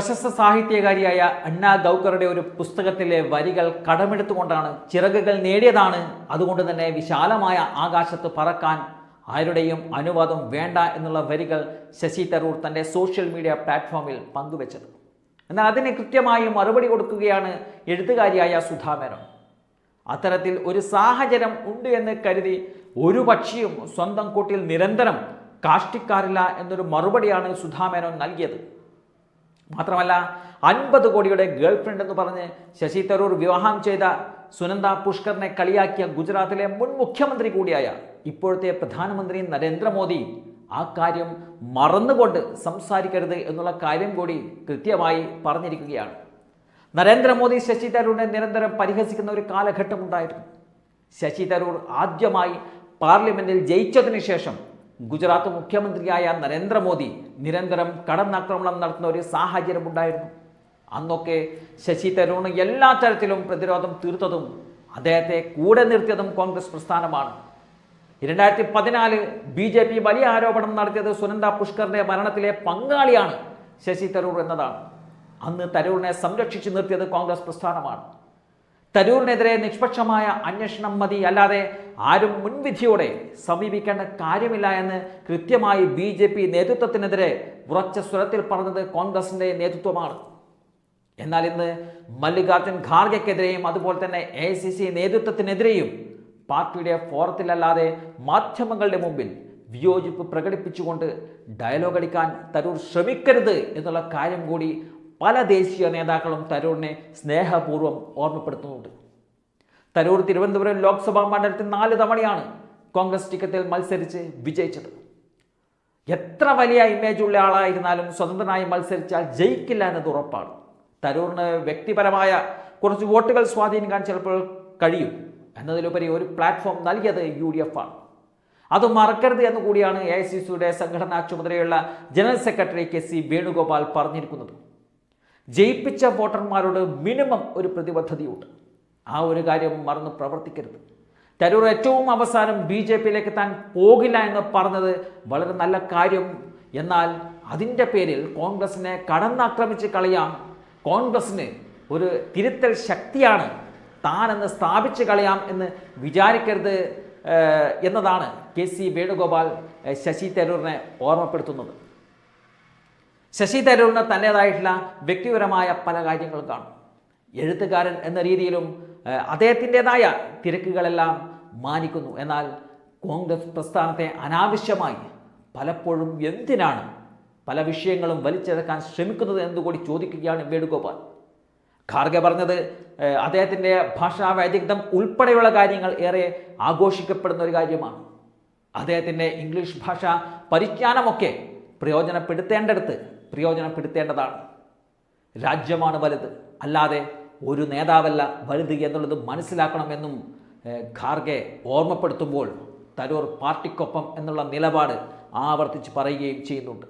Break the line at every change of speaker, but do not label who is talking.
പ്രശസ്ത സാഹിത്യകാരിയായ അണ്ണാ ഗൗക്കറുടെ ഒരു പുസ്തകത്തിലെ വരികൾ കടമെടുത്തുകൊണ്ടാണ് ചിറകുകൾ നേടിയതാണ്. അതുകൊണ്ട് തന്നെ വിശാലമായ ആകാശത്ത് പറക്കാൻ ആരുടെയും അനുവാദം വേണ്ട എന്നുള്ള വരികൾ ശശി തരൂർ തന്റെ സോഷ്യൽ മീഡിയ പ്ലാറ്റ്ഫോമിൽ പങ്കുവച്ചത്. എന്നാൽ അതിന് കൃത്യമായി മറുപടി കൊടുക്കുകയാണ് എഴുത്തുകാരിയായ സുധാമേനോൻ അത്തരത്തിൽ ഒരു സാഹചര്യം ഉണ്ട് എന്ന് കരുതി ഒരു പക്ഷിയും സ്വന്തം കൂട്ടിൽ നിരന്തരം കാഷ്ടിക്കാറില്ല എന്നൊരു മറുപടിയാണ് സുധാമേനോൻ നൽകിയത്. മാത്രമല്ല അൻപത് കോടിയുടെ ഗേൾഫ്രണ്ട് എന്ന് പറഞ്ഞ് ശശി തരൂർ വിവാഹം ചെയ്ത സുനന്ദ പുഷ്കറിനെ കളിയാക്കിയ ഗുജറാത്തിലെ മുൻ മുഖ്യമന്ത്രി കൂടിയായ ഇപ്പോഴത്തെ പ്രധാനമന്ത്രി നരേന്ദ്രമോദി ആ കാര്യം മറന്നുകൊണ്ട് സംസാരിക്കരുത് എന്നുള്ള കാര്യം കൂടി കൃത്യമായി പറഞ്ഞിരിക്കുകയാണ്. നരേന്ദ്രമോദി ശശി തരൂരിനെ നിരന്തരം പരിഹസിക്കുന്ന ഒരു കാലഘട്ടം ഉണ്ടായിരുന്നു. ശശി തരൂർ ആദ്യമായി പാർലമെന്റിൽ ജയിച്ചതിന് ശേഷം ഗുജറാത്ത് മുഖ്യമന്ത്രിയായ നരേന്ദ്രമോദി നിരന്തരം കടന്നാക്രമണം നടത്തുന്ന ഒരു സാഹചര്യം ഉണ്ടായിരുന്നു അന്നൊക്കെ ശശി തരൂർ എല്ലാ തരത്തിലും പ്രതിരോധം തീർത്തതും അദ്ദേഹത്തെ കൂടെ നിർത്തിയതും കോൺഗ്രസ് പ്രസ്ഥാനമാണ്. രണ്ടായിരത്തി പതിനാല് ബി ജെ പി വലിയ ആരോപണം നടത്തിയത് സുനന്ദ പുഷ്കറിന്റെ മരണത്തിലെ പങ്കാളിയാണ് ശശി തരൂർ എന്നതാണ്. അന്ന് തരൂറിനെ സംരക്ഷിച്ചു നിർത്തിയത് കോൺഗ്രസ് പ്രസ്ഥാനമാണ്. തരൂരിനെതിരെ നിഷ്പക്ഷമായ അന്വേഷണം മതി. അല്ലാതെ ആരും മുൻവിധിയോടെ സമീപിക്കേണ്ട കാര്യമില്ല എന്ന് കൃത്യമായി ബി ജെ പി നേതൃത്വത്തിനെതിരെ ഉറച്ച സ്വരത്തിൽ പറഞ്ഞത് കോൺഗ്രസിന്റെ നേതൃത്വമാണ്. എന്നാൽ ഇന്ന് മല്ലികാർജുൻ ഖാർഗെക്കെതിരെയും അതുപോലെ തന്നെ എ സി സി നേതൃത്വത്തിനെതിരെയും പാർട്ടിയുടെ ഫോറത്തിലല്ലാതെ മാധ്യമങ്ങളുടെ മുമ്പിൽ വിയോജിപ്പ് പ്രകടിപ്പിച്ചുകൊണ്ട് ഡയലോഗ് അടിക്കാൻ തരൂർ ശ്രമിക്കരുത് എന്നുള്ള കാര്യം കൂടി പല ദേശീയ നേതാക്കളും തരൂറിനെ സ്നേഹപൂർവം ഓർമ്മപ്പെടുത്തുന്നുണ്ട്. തരൂർ തിരുവനന്തപുരം ലോക്സഭാ മണ്ഡലത്തിൽ നാല് തവണയാണ് കോൺഗ്രസ് ടിക്കറ്റിൽ മത്സരിച്ച് വിജയിച്ചത്. എത്ര വലിയ ഇമേജ് ഉള്ള ആളായിരുന്നാലും സ്വതന്ത്രനായി മത്സരിച്ചാൽ ജയിക്കില്ല എന്നത് ഉറപ്പാണ്. തരൂറിന് വ്യക്തിപരമായ കുറച്ച് വോട്ടുകൾ സ്വാധീനിക്കാൻ ചിലപ്പോൾ കഴിയും. എന്നതിലുപരി ഒരു പ്ലാറ്റ്ഫോം നൽകിയത് യു ഡി എഫ് ആണ്. അത് മറക്കരുത് എന്ന് കൂടിയാണ് എ ഐ സി സിയുടെ സംഘടനാ ചുമതലയുള്ള general secretary K C Venugopal പറഞ്ഞിരിക്കുന്നത്. ജയിപ്പിച്ച വോട്ടർമാരോട് മിനിമം ഒരു പ്രതിബദ്ധതയുണ്ട്. ആ ഒരു കാര്യം മറന്ന് പ്രവർത്തിക്കരുത്. തരൂർ ഏറ്റവും അവസാനം ബി ജെ പിയിലേക്ക് താൻ പോകില്ല എന്ന് പറഞ്ഞത് വളരെ നല്ല കാര്യം. എന്നാൽ അതിന്റെ പേരിൽ കോൺഗ്രസിനെ കടന്നാക്രമിച്ച് കളയാം കോൺഗ്രസിന് ഒരു തിരുത്തൽ ശക്തിയാണ് താനെന്ന് സ്ഥാപിച്ച് കളയാം എന്ന് വിചാരിക്കരുത് എന്നതാണ് കെ സി വേണുഗോപാൽ ശശി തരൂരിനെ ഓർമ്മപ്പെടുത്തുന്നത്. ശശി തരൂരിന് തന്റേതായിട്ടുള്ള വ്യക്തിപരമായ പല കാര്യങ്ങളും കാണും. എഴുത്തുകാരൻ എന്ന രീതിയിലും അദ്ദേഹത്തിന്റെതായ തിരക്കുകളെല്ലാം മാനിക്കുന്നു. എന്നാൽ കോൺഗ്രസ് പ്രസ്ഥാനത്തെ അനാവശ്യമായി പലപ്പോഴും എന്തിനാണ് പല വിഷയങ്ങളും വലിച്ചെടുക്കാൻ ശ്രമിക്കുന്നത് എന്നുകൂടി ചോദിക്കുകയാണ് വേണുഗോപാൽ. ഖാർഗെ പറഞ്ഞത് അദ്ദേഹത്തിന്റെ ഭാഷാ വൈദഗ്ധ്യം ഉൾപ്പെടെയുള്ള കാര്യങ്ങൾ ഏറെ ആഘോഷിക്കപ്പെടുന്ന ഒരു കാര്യമാണ്. അദ്ദേഹത്തിന്റെ ഇംഗ്ലീഷ് ഭാഷ പരിജ്ഞാനമൊക്കെ പ്രയോജനപ്പെടുത്തേണ്ടടുത്ത് പ്രയോജനപ്പെടുത്തേണ്ടതാണ്. രാജ്യമാണ് വലുത്. അല്ലാതെ ഒരു നേതാവല്ല വലുത് എന്നുള്ളത് മനസ്സിലാക്കണമെന്നും ഖാർഗെ ഓർമ്മപ്പെടുത്തുമ്പോൾ തരൂർ പാർട്ടിക്കൊപ്പം എന്നുള്ള നിലപാട് ആവർത്തിച്ച് പറയുകയും ചെയ്യുന്നുണ്ട്.